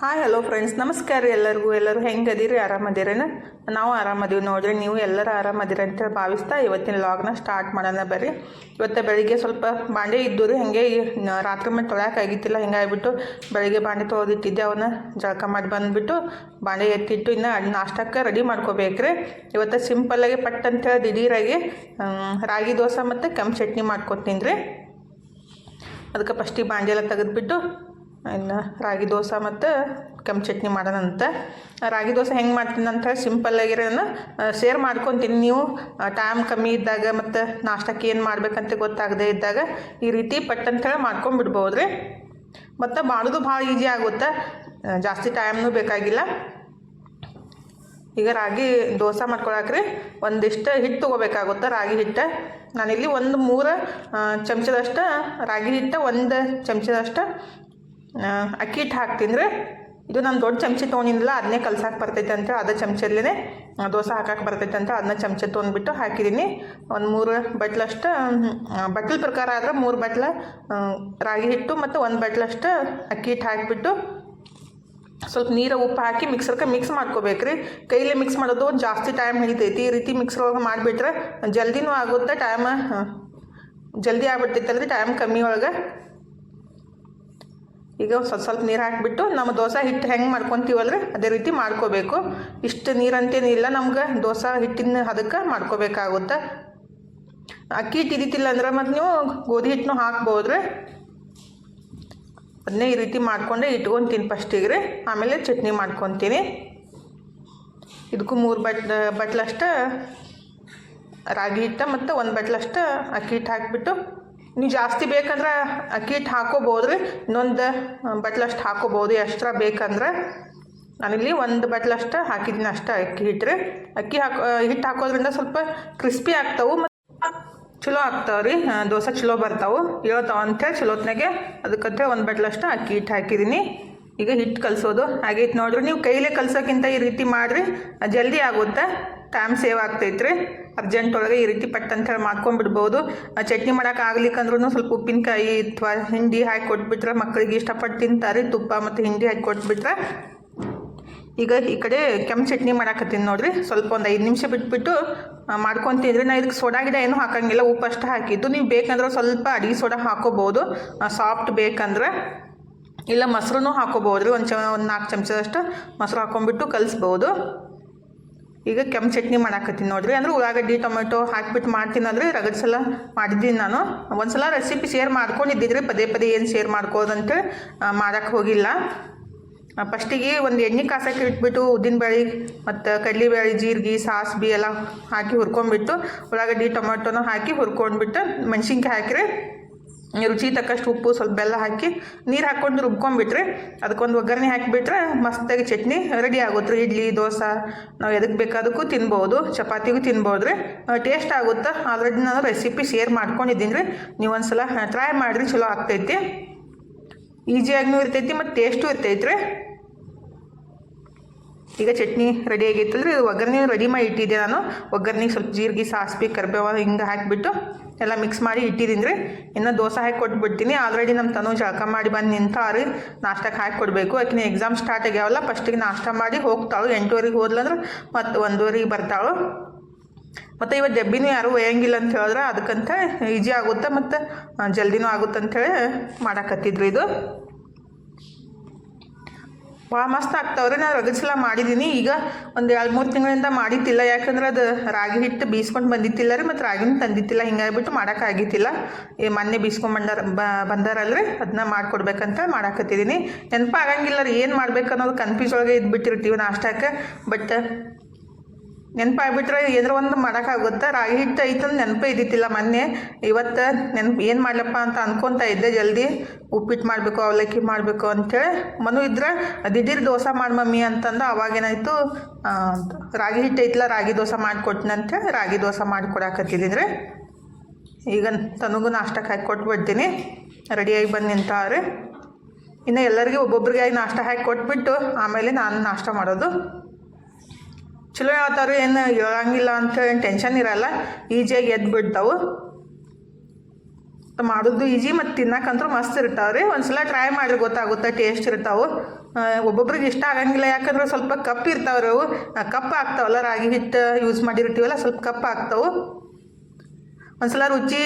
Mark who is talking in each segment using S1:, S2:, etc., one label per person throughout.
S1: Hi hello friends ನಮಸ್ಕಾರ ಎಲ್ಲರಿಗೂ. ಎಲ್ಲರೂ ಹೆಂಗೆ ಅದೀರಿ ಆರಾಮದಿರೇನ? ನಾವು ಆರಾಮದೀವಿ ನೋಡ್ರಿ. ನೀವು ಎಲ್ಲರೂ ಆರಾಮದಿರ ಅಂತೇಳಿ ಭಾವಿಸ್ತಾ ಇವತ್ತಿನ ಲಾಗ್ನ ಸ್ಟಾರ್ಟ್ ಮಾಡೋಣ ಬರ್ರಿ. ಇವತ್ತು ಬೆಳಿಗ್ಗೆ ಸ್ವಲ್ಪ ಬಾಂಡೆ ಇದ್ದು ರೀ. ಹಾಗೆ ರಾತ್ರಿ ಮೇಲೆ ತೊಳ್ಯಾಕಾಗಿತ್ತಿಲ್ಲ ಹಿಂಗಾಗ್ಬಿಟ್ಟು ಬೆಳಿಗ್ಗೆ ಬಾಂಡೆ ತೊಳೆದಿಟ್ಟಿದ್ದೆ. ಅವನ್ನ ಜಳಕ ಮಾಡಿ ಬಂದುಬಿಟ್ಟು ಬಾಂಡೆ ಎತ್ತಿಟ್ಟು ಇನ್ನು ನಾಷ್ಟಕ್ಕೆ ರೆಡಿ ಮಾಡ್ಕೋಬೇಕ್ರಿ ಇವತ್ತು ಸಿಂಪಲ್ಲಾಗಿ ಪಟ್ ಅಂತೇಳಿ ದಿಢೀರಾಗಿ ರಾಗಿ ದೋಸೆ ಮತ್ತು ಕೆಂಪು ಚಟ್ನಿ ಮಾಡ್ಕೊತೀನಿ ರೀ. ಅದಕ್ಕೆ ಫಸ್ಟಿಗೆ ಬಾಂಡೆ ಎಲ್ಲ ತೆಗೆದ್ಬಿಟ್ಟು ಇನ್ನು ರಾಗಿ ದೋಸೆ ಮತ್ತು ಕೆಂಪು ಚಟ್ನಿ ಮಾಡೋಣಂತ ರಾಗಿ ದೋಸೆ ಹೆಂಗೆ ಮಾಡ್ತೀನಿ ಅಂತ ಹೇಳಿ ಸಿಂಪಲ್ಲಾಗಿರೋದನ್ನ ಶೇರ್ ಮಾಡ್ಕೊತೀನಿ ನೀವು. ಟೈಮ್ ಕಮ್ಮಿ ಇದ್ದಾಗ ಮತ್ತು ನಾಷ್ಟಕ್ಕೆ ಏನು ಮಾಡ್ಬೇಕಂತ ಗೊತ್ತಾಗದೇ ಇದ್ದಾಗ ಈ ರೀತಿ ಪಟ್ಟಂತೇಳಿ ಮಾಡ್ಕೊಂಡ್ಬಿಡ್ಬೋದು ರೀ ಮತ್ತು ಮಾಡೋದು ಭಾಳ ಈಜಿ ಆಗುತ್ತೆ. ಜಾಸ್ತಿ ಟೈಮ್ನೂ ಬೇಕಾಗಿಲ್ಲ. ಈಗ ರಾಗಿ ದೋಸೆ ಮಾಡ್ಕೊಳಕ್ರಿ ಒಂದಿಷ್ಟು ಹಿಟ್ಟು ತೊಗೋಬೇಕಾಗುತ್ತೆ ರಾಗಿ ಹಿಟ್ಟು. ನಾನಿಲ್ಲಿ ಒಂದು ಮೂರು ಚಮಚದಷ್ಟು ರಾಗಿ ಹಿಟ್ಟು, ಒಂದು ಚಮಚದಷ್ಟು ಅಕ್ಕಿ ಹಿಟ್ಟು ಹಾಕ್ತೀನಿ ರೀ ಇದು ನಾನು ದೊಡ್ಡ ಚಮಚ ತೊಗೊಂಡಿಲ್ಲ ಅದನ್ನೇ ಕಲ್ಸಾಕೆ ಬರ್ತೈತೆ ಅಂತ ಅದೇ ಚಮಚಲ್ಲೇ ದೋಸೆ ಹಾಕಕ್ಕೆ ಬರ್ತೈತೆ ಅಂತ ಅದನ್ನ ಚಮಚ ತೊಗೊಂಡ್ಬಿಟ್ಟು ಹಾಕಿದ್ದೀನಿ ಒಂದು ಮೂರು ಬಟ್ಲಷ್ಟು ಬಟ್ಲ ಪ್ರಕಾರ ಆದ್ರೆ ಮೂರು ಬಟ್ಲ ರಾಗಿ ಹಿಟ್ಟು ಮತ್ತು ಒಂದು ಬಟ್ಲಷ್ಟು ಅಕ್ಕಿ ಹಿಟ್ಟು ಹಾಕಿಬಿಟ್ಟು ಸ್ವಲ್ಪ ನೀರು ಉಪ್ಪು ಹಾಕಿ ಮಿಕ್ಸರ್ಗೆ ಮಿಕ್ಸ್ ಮಾಡ್ಕೋಬೇಕು ರೀ ಕೈಲೇ ಮಿಕ್ಸ್ ಮಾಡೋದು ಜಾಸ್ತಿ ಟೈಮ್ ಹಿಡಿತೈತಿ. ಈ ರೀತಿ ಮಿಕ್ಸರ್ ಒಳಗೆ ಮಾಡಿಬಿಟ್ರೆ ಜಲ್ದಿನೂ ಆಗುತ್ತೆ ಟೈಮ್ ಜಲ್ದಿ ಆಗ್ಬಿಡ್ತೈತಲ್ರಿ ಟೈಮ್ ಕಮ್ಮಿ ಒಳಗೆ. ಈಗ ಸ್ವಲ್ಪ ಸ್ವಲ್ಪ ನೀರು ಹಾಕಿಬಿಟ್ಟು ನಮ್ಮ ದೋಸೆ ಹಿಟ್ಟು ಹೆಂಗೆ ಮಾಡ್ಕೊತೀವಲ್ರಿ? ಅದೇ ರೀತಿ ಮಾಡ್ಕೋಬೇಕು. ಇಷ್ಟು ನೀರಂತೇನಿಲ್ಲ ನಮ್ಗೆ. ದೋಸೆ ಹಿಟ್ಟಿನ ಅದಕ್ಕೆ ಮಾಡ್ಕೋಬೇಕಾಗುತ್ತೆ. ಅಕ್ಕಿ ಹಿಟ್ಟು ಇದ್ದಿತ್ತಿಲ್ಲ ಅಂದ್ರೆ ಮತ್ತು ನೀವು ಗೋಧಿ ಹಿಟ್ಟನ್ನು ಹಾಕ್ಬೋದ್ರಿ. ಅದನ್ನೇ ಈ ರೀತಿ ಮಾಡ್ಕೊಂಡೆ ಇಟ್ಕೊತೀನಿ ಫಸ್ಟಿಗೆ ರೀ ಆಮೇಲೆ ಚಟ್ನಿ ಮಾಡ್ಕೊತೀನಿ. ಇದಕ್ಕೂ ಮೂರು ಬಟ್, ಬಟ್ಲಷ್ಟು ರಾಗಿ ಹಿಟ್ಟು ಮತ್ತು ಒಂದು ಬಟ್ಲಷ್ಟು ಅಕ್ಕಿ ಹಿಟ್ಟು ಹಾಕಿಬಿಟ್ಟು ನೀವು ಜಾಸ್ತಿ ಬೇಕಂದ್ರೆ ಅಕ್ಕಿ ಹಿಟ್ಟು ಹಾಕೋಬೋದು ರೀ. ಇನ್ನೊಂದು ಬಟ್ಲಷ್ಟು ಹಾಕೋಬೋದು ಎಕ್ಸ್ಟ್ರಾ ಬೇಕಂದ್ರೆ. ನಾನಿಲ್ಲಿ ಒಂದು ಬಟ್ಲಷ್ಟು ಹಾಕಿದ್ದೀನಿ ಅಷ್ಟೇ ಅಕ್ಕಿ ಹಿಟ್ಟು ರೀ. ಅಕ್ಕಿ ಹಾಕೋ ಹಿಟ್ಟು ಹಾಕೋದ್ರಿಂದ ಸ್ವಲ್ಪ ಕ್ರಿಸ್ಪಿ ಆಗ್ತಾವೆ ಮತ್ತು ಚಲೋ ಆಗ್ತಾವೆ ರೀ. ದೋಸೆ ಚಲೋ ಬರ್ತಾವೆ. ಹೇಳ್ತಾವ ಅಂತೇಳಿ ಚಲೋತ್ನಾಗೆ ಅದಕ್ಕಂತೆ ಒಂದು ಬಟ್ಲಷ್ಟು ಅಕ್ಕಿ ಹಿಟ್ಟು ಹಾಕಿದ್ದೀನಿ. ಈಗ ಹಿಟ್ಟು ಕಲಿಸೋದು ಆಗೈತೆ ನೋಡಿರಿ. ನೀವು ಕೈಲೇ ಕಲಿಸೋಕ್ಕಿಂತ ಈ ರೀತಿ ಮಾಡಿರಿ. ಜಲ್ದಿ ಆಗುತ್ತೆ. ಟೈಮ್ ಸೇವ್ ಆಗ್ತೈತೆ ರೀ ಅರ್ಜೆಂಟ್ ಒಳಗೆ ಈ ರೀತಿ ಪಟ್ ಅಂತ ಹೇಳಿ ಮಾಡ್ಕೊಂಡ್ಬಿಡ್ಬೋದು. ಚಟ್ನಿ ಮಾಡೋಕೆ ಆಗ್ಲಿಕ್ಕಂದ್ರೂ ಸ್ವಲ್ಪ ಉಪ್ಪಿನಕಾಯಿ ಅಥವಾ ಹಿಂಡಿ ಹಾಕಿ ಕೊಟ್ಬಿಟ್ರೆ ಮಕ್ಕಳಿಗೆ ಇಷ್ಟಪಟ್ಟು ತಿಂತಾರೆ. ತುಪ್ಪ ಮತ್ತು ಹಿಂಡಿ ಹಾಕಿ ಕೊಟ್ಬಿಟ್ರೆ ಈಗ ಈ ಕಡೆ ಕೆಂಪು ಚಟ್ನಿ ಮಾಡಾಕತ್ತೀನಿ ನೋಡ್ರಿ. ಸ್ವಲ್ಪ ಒಂದು ಐದು ನಿಮಿಷ ಬಿಟ್ಬಿಟ್ಟು ಮಾಡ್ಕೊತಿದ್ರಿ ನಾ ಇದಕ್ಕೆ ಸೋಡಾ ಗಿಡ ಏನೂ ಹಾಕಂಗಿಲ್ಲ. ಉಪ್ಪು ಅಷ್ಟು ಹಾಕಿದ್ದು. ನೀವು ಬೇಕಂದ್ರೆ ಸ್ವಲ್ಪ ಅಡಿಗೆ ಸೋಡಾ ಹಾಕೋಬಹುದು ಸಾಫ್ಟ್ ಬೇಕಂದ್ರೆ ಇಲ್ಲ ಮೊಸರು ಹಾಕೋಬಹುದು ರೀ ಒಂದು ಚ, ಒಂದು ನಾಲ್ಕು ಚಮಚದಷ್ಟು ಮೊಸರು ಹಾಕೊಂಡ್ಬಿಟ್ಟು ಕಲಿಸ್ಬೋದು. ಈಗ ಕೆಂಪು ಚಟ್ನಿ ಮಾಡಾಕತ್ತೀನಿ ನೋಡ್ರಿ. ಅಂದ್ರೆ ಉಳ್ಳಾಗಡ್ಡಿ, ಟೊಮೆಟೊ ಹಾಕ್ಬಿಟ್ಟು ಮಾಡ್ತೀನಿ ರಗಡ್ ಸಲ ಮಾಡಿದ್ದೀನಿ ನಾನು. ಒಂದ್ಸಲ ರೆಸಿಪಿ ಶೇರ್ ಮಾಡ್ಕೊಂಡಿದ್ದಿದ್ರಿ. ಪದೇ ಪದೇ ಏನು ಶೇರ್ ಮಾಡ್ಕೋದಂತ ಮಾಡೋಕ್ಕೆ ಹೋಗಿಲ್ಲ. ಫಸ್ಟಿಗೆ ಒಂದು ಎಣ್ಣೆ ಕಾಸಕ್ಕೆ ಇಟ್ಬಿಟ್ಟು ಉದ್ದಿನಬೇಳೆ ಮತ್ತು ಕಡಲೆಬೇಳೆ ಜೀರಿಗೆ, ಸಾಸ್ಬಿ ಎಲ್ಲ ಹಾಕಿ ಹುರ್ಕೊಂಡ್ಬಿಟ್ಟು ಉಳ್ಳಾಗಡ್ಡಿ, ಟೊಮೆಟೊನ ಹಾಕಿ ಹುರ್ಕೊಂಡ್ಬಿಟ್ಟು ಮೆಣಸಿನ್ಕಾಯಿ ಹಾಕಿರಿ. ರುಚಿ ತಕ್ಕಷ್ಟು ಉಪ್ಪು, ಸ್ವಲ್ಪ ಬೆಲ್ಲ ಹಾಕಿ ನೀರು ಹಾಕ್ಕೊಂಡು ರುಬ್ಕೊಂಡ್ಬಿಟ್ರೆ ಅದಕ್ಕೊಂದು ಒಗ್ಗರಣೆ ಹಾಕಿಬಿಟ್ರೆ ಮಸ್ತಾಗಿ ಚಟ್ನಿ ರೆಡಿ ಆಗುತ್ತೆ. ಇಡ್ಲಿ, ದೋಸೆ, ನಾವು ಎದಕ್ಕೆ ಬೇಕಾದಕ್ಕೂ ತಿನ್ಬೋದು, ಚಪಾತಿಗೂ ತಿನ್ಬೋದು ರೀ ಟೇಸ್ಟ್ ಆಗುತ್ತೆ? ಆಲ್ರೆಡಿ ನಾನು ರೆಸಿಪಿ ಶೇರ್ ಮಾಡ್ಕೊಂಡಿದ್ದೀನಿ. ರೀ ನೀವು ಒಂದ್ಸಲ ಟ್ರೈ ಮಾಡಿರಿ, ಚಲೋ ಆಗ್ತೈತಿ. ಈಸಿಯಾಗಿನೂ ಇರ್ತೈತಿ, ಮತ್ತು ಟೇಸ್ಟು ಇರ್ತೈತಿ ರೀ ಈಗ ಚಟ್ನಿ ರೆಡಿ ಆಗೈತಲ್ರಿ ಒಗ್ಗರಣೆ ರೆಡಿ ಮಾಡಿ ಇಟ್ಟಿದ್ದೆ ನಾನು. ಒಗ್ಗರಣೆಗೆ ಸ್ವಲ್ಪ ಜೀರಿಗೆ, ಸಾಸಿವೆ ಕರಿಬೇವ ಹಿಂಗೆ ಹಾಕಿಬಿಟ್ಟು ಎಲ್ಲ ಮಿಕ್ಸ್ ಮಾಡಿ ಇಟ್ಟಿದ್ದೀನಿ ರೀ. ಇನ್ನು ದೋಸೆ ಹಾಕಿ ಕೊಟ್ಬಿಡ್ತೀನಿ. ಆಲ್ರೆಡಿ ನಮ್ಮ ತನು ಜಳಕ ಮಾಡಿ ಬಂದು ನಿಂತಾರಿ ನಾಷ್ಟಕ್ಕೆ ಹಾಕಿ ಕೊಡಬೇಕು. ಆಕಿನ ಎಕ್ಸಾಮ್ ಸ್ಟಾರ್ಟ್ ಆಗ್ಯಾವಲ್ಲ ಫಸ್ಟಿಗೆ ನಾಷ್ಟ ಮಾಡಿ ಹೋಗ್ತಾಳು. ಎಂಟುವರೆಗೆ ಹೋದ್ಲಂದ್ರೆ ಮತ್ತು ಒಂದೂವರೆಗೆ ಬರ್ತಾಳು. ಮತ್ತು ಇವತ್ತು ಡಬ್ಬಿನೂ ಯಾರೂ ಒಯ್ಯಂಗಿಲ್ಲ ಅಂತ ಹೇಳಿದ್ರೆ ಅದಕ್ಕಂತ ಈಜಿ ಆಗುತ್ತೆ ಮತ್ತು ಜಲ್ದಿನೂ ಆಗುತ್ತೆ ಅಂಥೇಳಿ ಮಾಡಾಕತ್ತಿದ್ರು ಇದು. ಭಾಳ ಮಸ್ತ್ ಆಗ್ತಾವ್ರಿ. ನಾನು ರಗಸಲ ಸಲ ಮಾಡಿದ್ದೀನಿ ಈಗ ಒಂದು ಎರಡು ಮೂರು ತಿಂಗಳಿಂದ ಮಾಡಿದ್ದಿಲ್ಲ. ಯಾಕಂದ್ರೆ ಅದು ರಾಗಿ ಹಿಟ್ಟು ಬೀಸ್ಕೊಂಡು ಬಂದಿತ್ತಿಲ್ಲ ರೀ, ಮತ್ತು ರಾಗಿನ ತಂದಿತ್ತಿಲ್ಲ ಹಿಂಗಾಗ್ಬಿಟ್ಟು ಮಾಡೋಕ್ಕಾಗಿತ್ತಿಲ್ಲ ಈ ಮೊನ್ನೆ ಬೀಸ್ಕೊಂಡು ಬಂದಾರ ಬಂದಾರಲ್ರಿ ಅದನ್ನ ಮಾಡಿಕೊಡ್ಬೇಕಂತ ಮಾಡಾಕತ್ತಿದ್ದೀನಿ ನೆನಪಾಗಂಗಿಲ್ಲ ರೀ, ಏನು ಮಾಡ್ಬೇಕು ಅನ್ನೋದು ಕನ್ಫ್ಯೂಸ್ ಒಳಗೆ ಇದ್ಬಿಟ್ಟಿರ್ತೀವಿ ನಾಷ್ಟಕ್ಕೆ. ಬಟ್ ನೆನಪಾಗ್ಬಿಟ್ರೆ ಏನಾರ ಒಂದು ಮಾಡೋಕ್ಕಾಗುತ್ತೆ? ರಾಗಿ ಹಿಟ್ಟು ಐತಂದು ನೆನಪೇ ಇದ್ದಿತ್ತಿಲ್ಲ ಮೊನ್ನೆ. ಇವತ್ತು ನೆನಪು ಏನು ಮಾಡ್ಲಪ್ಪ ಅಂತ ಅನ್ಕೊತಾ ಇದ್ದೆ ಜಲ್ದಿ. ಉಪ್ಪಿಟ್ಟು ಮಾಡಬೇಕು, ಅವಲಕ್ಕಿ ಮಾಡಬೇಕು ಅಂಥೇಳಿ ಮನು ಇದ್ರೆ ದಿಢೀರ್ ದೋಸೆ ಮಾಡಿ ಮಮ್ಮಿ ಅಂತಂದು ಅವಾಗೇನಾಯಿತು ರಾಗಿ ಹಿಟ್ಟು ಐತಲ್ಲ ರಾಗಿ ದೋಸೆ ಮಾಡಿಕೊಟ್ಟಿನ ಅಂತೇಳಿ ರಾಗಿ ದೋಸೆ ಮಾಡಿ ಕೊಡಾಕತ್ತಿದ್ದೀನಿ ರೀ. ಈಗ ತನಗೂ ನಾಷ್ಟಕ್ಕೆ ಹಾಕಿ ಕೊಟ್ಬಿಡ್ತೀನಿ. ರೆಡಿಯಾಗಿ ಬಂದು ನಿಂತಾವ್ರಿ. ಇನ್ನು ಎಲ್ಲರಿಗೂ ಆಗಿ ನಾಷ್ಟ ಹಾಕಿ ಕೊಟ್ಬಿಟ್ಟು, ಆಮೇಲೆ ನಾನು ನಾಷ್ಟ ಮಾಡೋದು. ಚಲೋ ಹೇಳ್ತಾರು ಏನು ಹೇಳಂಗಿಲ್ಲ ಅಂತ ಏನು ಟೆನ್ಷನ್ ಇರಲ್ಲ ಈಜಿಯಾಗಿ ಎದ್ದು ಬಿಡ್ತಾವು. ಮಾಡೋದು ಈಜಿ ಮತ್ತು ತಿನ್ನಕ್ಕಂತೂ ಮಸ್ತ್ ಇರ್ತಾವೆ ರೀ. ಒಂದ್ಸಲ ಟ್ರೈ ಮಾಡಿದ್ರೆ ಗೊತ್ತಾಗುತ್ತೆ ಟೇಸ್ಟ್ ಇರ್ತಾವೆ. ಒಬ್ಬೊಬ್ರಿಗೆ ಇಷ್ಟ ಆಗಂಗಿಲ್ಲ, ಯಾಕಂದ್ರೆ ಸ್ವಲ್ಪ ಕಪ್ ಇರ್ತಾವೆ ರೀ ಅವು. ಕಪ್ ಆಗ್ತಾವಲ್ಲ ರಾಗಿ ಹಿಟ್ಟು ಯೂಸ್ ಮಾಡಿರ್ತೀವಲ್ಲ, ಸ್ವಲ್ಪ ಕಪ್ ಆಗ್ತಾವೆ ಒಂದ್ಸಲ ರುಚಿ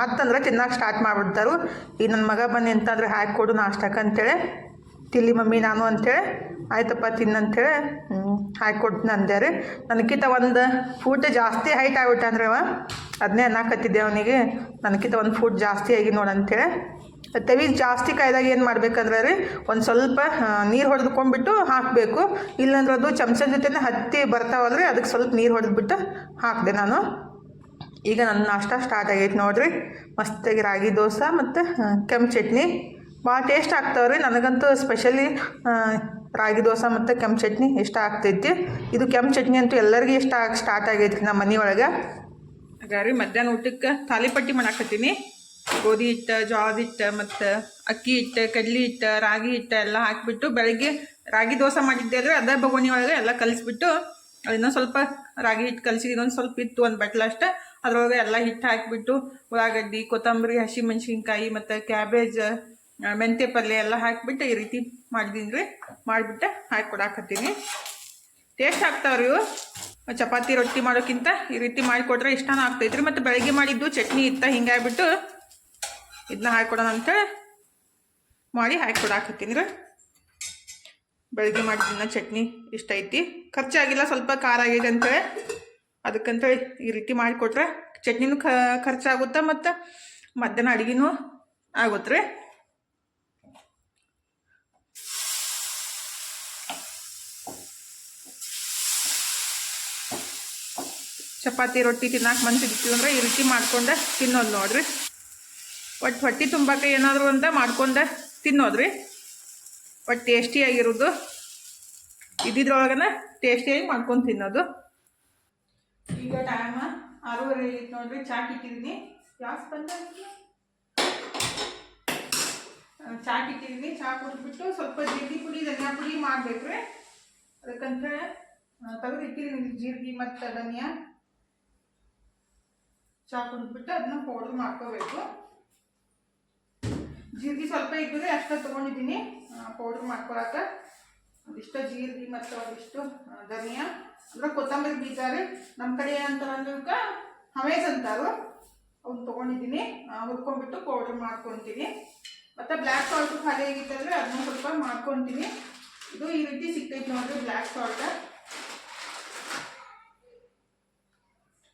S1: ಹತ್ತಂದ್ರೆ ತಿನ್ನಕ್ಕೆ ಸ್ಟಾರ್ಟ್ ಮಾಡಿಬಿಡ್ತಾರೆ. ಈಗ ನನ್ನ ಮಗ ಬಂದು ಎಂತಂದ್ರೆ ಹಾಕಿ ಕೊಡು ನಾಷ್ಟಕ್ಕೆ ಅಂತೇಳಿ. ತಿಲ್ಲಿ ಮಮ್ಮಿ ನಾನು ಅಂಥೇಳಿ ಆಯ್ತಪ್ಪ ತಿನ್ನಂತೇಳಿ ಹಾಕಿ ನಂದೆ ರೀ. ನನಗಿಂತ ಒಂದು ಫೂಟ್ ಜಾಸ್ತಿ ಹೈಟ್ ಆಗ್ಬಿಟ್ಟ ಅಂದ್ರೆ ಅವ ಅದನ್ನೇ ಅನ್ನಕತ್ತಿದ್ದೆ ಅವನಿಗೆ. ನನಗಿಂತ ಒಂದು ಫೂಟ್ ಜಾಸ್ತಿ ಆಗಿ ನೋಡಂತೇಳಿ ತೆವಿ ಜಾಸ್ತಿ ಕಾಯ್ದಾಗ ಏನು ಮಾಡ್ಬೇಕಂದ್ರೆ ರೀ, ಒಂದು ಸ್ವಲ್ಪ ನೀರು ಹೊಡೆದುಕೊಂಡ್ಬಿಟ್ಟು ಹಾಕಬೇಕು. ಇಲ್ಲಾಂದ್ರೆ ಅದು ಚಮಚದ ಜೊತೆನೇ ಹತ್ತಿ ಬರ್ತಾವಲ್ಲ ರೀ, ಅದಕ್ಕೆ ಸ್ವಲ್ಪ ನೀರು ಹೊಡೆದ್ಬಿಟ್ಟು ಹಾಕಿದೆ ನಾನು. ಈಗ ನನ್ನ ನಾಷ್ಟ ಸ್ಟಾರ್ಟ್ ಆಗೈತೆ ನೋಡಿರಿ. ಮಸ್ತಾಗಿ ರಾಗಿ ದೋಸೆ ಮತ್ತು ಕೆಂಪು ಚಟ್ನಿ. ಭಾಳ ಟೇಸ್ಟ್ ಆಗ್ತಾವೆ ರೀ. ನನಗಂತೂ ಸ್ಪೆಷಲಿ ರಾಗಿ ದೋಸೆ ಮತ್ತು ಕೆಂಪು ಚಟ್ನಿ ಇಷ್ಟ ಆಗ್ತೈತಿ. ಇದು ಕೆಂಪು ಚಟ್ನಿ ಅಂತೂ ಎಲ್ಲರಿಗೂ ಇಷ್ಟ ಆಗಿ ಸ್ಟಾರ್ಟ್ ಆಗೈತಿ ನಮ್ಮ ಮನೆಯೊಳಗೆ ರೀ ಮಧ್ಯಾಹ್ನ ಊಟಕ್ಕೆ ತಾಲಿಪಟ್ಟಿ ಮಾಡಾಕತ್ತೀನಿ. ಗೋಧಿ ಹಿಟ್ಟು, ಜೋಳದ ಹಿಟ್ಟು ಮತ್ತು ಅಕ್ಕಿ ಹಿಟ್ಟು, ಕಡ್ಲಿ ಹಿಟ್ಟು, ರಾಗಿ ಹಿಟ್ಟು ಎಲ್ಲ ಹಾಕಿಬಿಟ್ಟು ಬೆಳಗ್ಗೆ ರಾಗಿ ದೋಸೆ ಮಾಡಿದ್ದೆ ಅಂದರೆ ಅದೇ ಬಗೋಣಿ ಒಳಗೆ ಎಲ್ಲ ಕಲಿಸ್ಬಿಟ್ಟು ಇನ್ನೊಂದು ಸ್ವಲ್ಪ ರಾಗಿ ಹಿಟ್ಟು ಕಲಸಿ ಇನ್ನೊಂದು ಸ್ವಲ್ಪ ಇತ್ತು ಒಂದು ಬಟ್ಲ ಅಷ್ಟೆ. ಅದ್ರೊಳಗೆ ಎಲ್ಲ ಹಿಟ್ಟು ಹಾಕಿಬಿಟ್ಟು ಉಳ್ಳಾಗಡ್ಡಿ, ಕೊತ್ತಂಬರಿ, ಹಸಿಮೆಣ್ಸಿನ್ಕಾಯಿ ಮತ್ತು ಕ್ಯಾಬೇಜ್ ಮೆಂತ್ಯ ಪಲ್ಯ ಎಲ್ಲ ಹಾಕಿಬಿಟ್ಟು ಈ ರೀತಿ ಮಾಡಿದೀನಿ ರೀ ಮಾಡಿಬಿಟ್ಟು, ಹಾಕಿ ಕೊಡಾಕತ್ತೀನಿ. ಟೇಸ್ಟ್ ಆಗ್ತಾವ್ರಿ ಇವು. ಚಪಾತಿ ರೊಟ್ಟಿ ಮಾಡೋಕ್ಕಿಂತ ಈ ರೀತಿ ಮಾಡಿಕೊಟ್ರೆ ಇಷ್ಟನೂ ಆಗ್ತೈತ್ರಿ. ಮತ್ತು ಬೆಳಗ್ಗೆ ಮಾಡಿದ್ದು ಚಟ್ನಿ ಇತ್ತ, ಹಿಂಗಾಗ್ಬಿಟ್ಟು ಇದನ್ನ ಹಾಕಿಕೊಡೋಣ ಅಂತೇಳಿ ಮಾಡಿ ಹಾಕಿ ಕೊಡಾಕತ್ತೀನಿ ರೀ. ಬೆಳಗ್ಗೆ ಮಾಡಿದ್ದನ್ನ ಚಟ್ನಿ ಇಷ್ಟ ಐತಿ. ಖರ್ಚಾಗಿಲ್ಲ ಸ್ವಲ್ಪ ಖಾರ ಆಗಿದೆ ಅಂತೇಳಿ. ಅದಕ್ಕಂತೇಳಿ ಈ ರೀತಿ ಮಾಡಿಕೊಟ್ರೆ ಚಟ್ನಿನೂ ಖರ್ಚಾಗುತ್ತೆ ಮತ್ತು ಮಧ್ಯಾಹ್ನ ಅಡುಗೆನೂ ಆಗುತ್ತೆ ರೀ ಚಪಾತಿ, ರೊಟ್ಟಿ ತಿನ್ನಕ್ಕೆ ಮನ್ಸಿರ್ತೀವಿ ಅಂದ್ರೆ ಈ ರೀತಿ ಮಾಡ್ಕೊಂಡು ತಿನ್ನೋದು ನೋಡ್ರಿ. ಒಟ್ಟು ಹೊಟ್ಟೆ ತುಂಬಕ್ಕೆ ಏನಾದರೂ ಅಂತ ಮಾಡ್ಕೊಂಡು ತಿನ್ನೋದ್ರಿ. ಒಟ್ಟು ಟೇಸ್ಟಿಯಾಗಿರೋದು ಇದ್ದಿದ್ರೊಳಗನ ಟೇಸ್ಟಿಯಾಗಿ ಮಾಡ್ಕೊಂಡು ತಿನ್ನೋದು. ಈಗ ಟೈಮ್ ಆರೂವರೆ ಇತ್ತು ನೋಡ್ರಿ ಚಾಕ್ ಇಟ್ಟಿದ್ದೀನಿ ಗ್ಯಾಸ್ ಬಂದ ಚಾಕ್ ಇಟ್ಟಿದ್ದೀನಿ ಚಾ ಕುಡಿದ್ಬಿಟ್ಟು ಸ್ವಲ್ಪ ಜೀರಿಗೆ ಪುಡಿ, ಧನಿಯಾ ಪುಡಿ ಮಾಡ್ಬೇಕ್ರಿ. ಅದಕ್ಕಂತ ತೆಗೆದು ಇಟ್ಟಿದ್ದೀನಿ ಜೀರಿಗೆ ಮತ್ತು ಧನಿಯಾ. ಚಾ ಬಿಟ್ಟು ಅದನ್ನ ಪೌಡ್ರ್ ಮಾಡ್ಕೋಬೇಕು. ಜೀರಿಗೆ ಸ್ವಲ್ಪ ಇದ್ದರೆ ಅಷ್ಟ ತೊಗೊಂಡಿದ್ದೀನಿ. ಪೌಡ್ರ್ ಮಾಡ್ಕೊಳಕ. ಒಂದಿಷ್ಟು ಜೀರಿಗೆ ಮತ್ತು ಒಂದಿಷ್ಟು ಧನಿಯಾ. ಅಂದ್ರೆ ಕೊತ್ತಂಬರಿ ಬೀಜ ರೀ. ನಮ್ಮ ಕಡೆ ಅಂದ್ರೆ ಹಮೇಜ್ ಅಂತಾರು. ಅವ್ನು ತೊಗೊಂಡಿದ್ದೀನಿ. ಹುರ್ಕೊಂಡ್ಬಿಟ್ಟು ಪೌಡ್ರ್ ಮಾಡ್ಕೊತೀನಿ. ಮತ್ತು ಬ್ಲ್ಯಾಕ್ ಸಾಲ್ಟು ಖಾಲಿ ಆಗಿತ್ತಂದ್ರೆ ಅದನ್ನ ಸ್ವಲ್ಪ ಮಾಡ್ಕೊತೀನಿ. ಇದು ಈ ರೀತಿ ಸಿಕ್ತೈತೆ ನೋಡ್ರಿ ಬ್ಲ್ಯಾಕ್ ಸಾಲ್ಟ್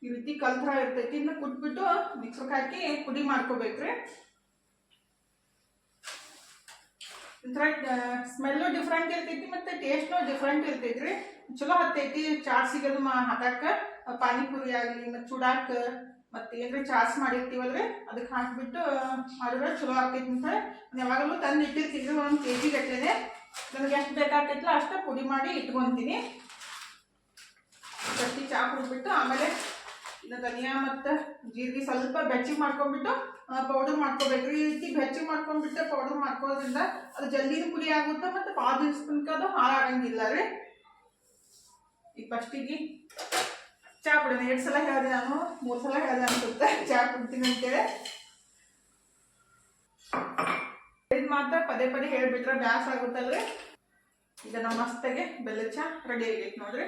S1: ಈ ರೀತಿ ಕಲ್ತರ ಇರ್ತೈತಿ. ಇನ್ನು ಕುಟ್ಬಿಟ್ಟು ಮಿಕ್ಸರ್ಗೆ ಹಾಕಿ ಪುಡಿ ಮಾಡ್ಕೋಬೇಕ್ರಿ. ಒಂಥರ ಸ್ಮೆಲ್ಲು ಡಿಫ್ರೆಂಟ್ ಇರ್ತೈತಿ ಮತ್ತು ಟೇಸ್ಟ್ನು ಡಿಫ್ರೆಂಟ್ ಇರ್ತೈತ್ರಿ. ಚಲೋ ಹತ್ತೈತಿ. ಚಾಟ್ ಸಿಗೋದು ಮಾ ಹಾಕಕ್ಕೆ ಪಾನಿಪುರಿ ಆಗಲಿ, ಮತ್ತು ಚೂಡಾಕ, ಮತ್ತು ಏನ್ರಿ ಚಾಟ್ಸ್ ಮಾಡಿರ್ತೀವಲ್ರಿ ಅದಕ್ಕೆ ಹಾಕ್ಬಿಟ್ಟು ಮಾಡಿದ್ರೆ ಚಲೋ ಆಗ್ತೈತಿ ಅಂತ ಯಾವಾಗಲೂ ತಂದು ಇಟ್ಟಿರ್ತೀನಿ ಒಂದು ಕೆ ಜಿ ಗಟ್ಟಲೆ ನನಗೆ ಎಷ್ಟು ಬೇಕಾಗ್ತೈತಲ್ಲ ಅಷ್ಟು ಪುಡಿ ಮಾಡಿ ಇಟ್ಕೊತೀನಿ. ಗಟ್ಟಿ ಚಾ ಕುಡ್ಬಿಟ್ಟು ಆಮೇಲೆ ಇನ್ನು ಧನಿಯಾ ಮತ್ತು ಜೀರಿಗೆ ಸ್ವಲ್ಪ ಬೆಚ್ಚಗೆ ಮಾಡ್ಕೊಂಡ್ಬಿಟ್ಟು ಪೌಡರ್ ಮಾಡ್ಕೋಬೇಕು. ಈ ರೀತಿ ಬೆಚ್ಚಗೆ ಮಾಡ್ಕೊಂಡ್ಬಿಟ್ಟು ಪೌಡರ್ ಮಾಡ್ಕೋದ್ರಿಂದ ಅದು ಜಲ್ದಿನೂ ಪುಡಿ ಆಗುತ್ತೆ ಮತ್ತು ಭಾಳ ದಿವ್ಸ ತನಕ ಅದು ಹಾಳಾಗಂಗಿಲ್ಲ ರೀ ಈಗ ಫಸ್ಟಿಗೆ ಚಾ ಕುಡಿಯೋಣ. ಎರಡು ಸಲ ಹೇಳಿದೆ ನಾನು, ಮೂರು ಸಲ ಹೇಳಿದೆ ಅನ್ಸುತ್ತೆ. ಚಾ ಕುಡ್ತೀನಿ ಅಂತೇಳಿ. ಇದು ಮಾತ್ರ ಪದೇ ಪದೇ ಹೇಳಿಬಿಟ್ರೆ ಬ್ಯಾಸ್ ಆಗುತ್ತಲ್ರಿ ಈಗ ನಮ್ಮ ಮಸ್ತಾಗೆ ಬೆಲ್ಲ ಚಾ ರೆಡಿ ಆಗೈತೆ ನೋಡ್ರಿ.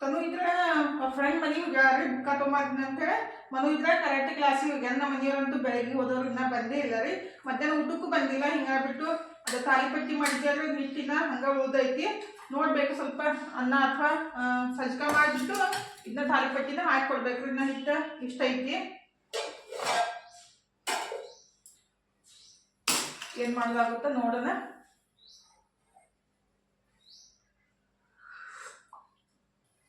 S1: ತನು ಇದ್ರೆ ಫ್ರೆಂಡ್ ಮನೆಗೆ ಯಾರು ಬುಕ್ಕ ತೊಗೊಂಬರ್ತೀನಿ ಅಂತೇಳಿ ಮನು ಇದ್ರೆ ಕರೆಕ್ಟ್ ಕ್ಲಾಸಿಗೆ ಹೋಗಿ ನಮ್ಮ ಮನೆಯವ್ರಂತೂ ಬೆಳಗ್ಗೆ ಹೋದವ್ರು ಇನ್ನೂ ಬಂದೇ ಇಲ್ಲ ರೀ. ಮಧ್ಯಾಹ್ನ ಊಟಕ್ಕೂ ಬಂದಿಲ್ಲ, ಹಿಂಗಾಗ್ಬಿಟ್ಟು ಅದು ತಾಲಿಪಟ್ಟಿ ಮಾಡಿದ್ಯಾರ ಹಿಟ್ಟಿನ ಹಂಗೆ ಓದೈತಿ ನೋಡ್ಬೇಕು ಸ್ವಲ್ಪ ಅನ್ನ ಅಥವಾ ಸಜ್ಕ ಮಾಡಿಬಿಟ್ಟು ಇದನ್ನ ತಾಲಿಪಟ್ಟಿನ ಹಾಕಿ ಕೊಡ್ಬೇಕ್ರಿ ಇನ್ನ ಹಿಟ್ಟು. ಇಷ್ಟ ಐತಿ. ಏನು ಮಾಡೋದಾಗುತ್ತ ನೋಡೋಣ.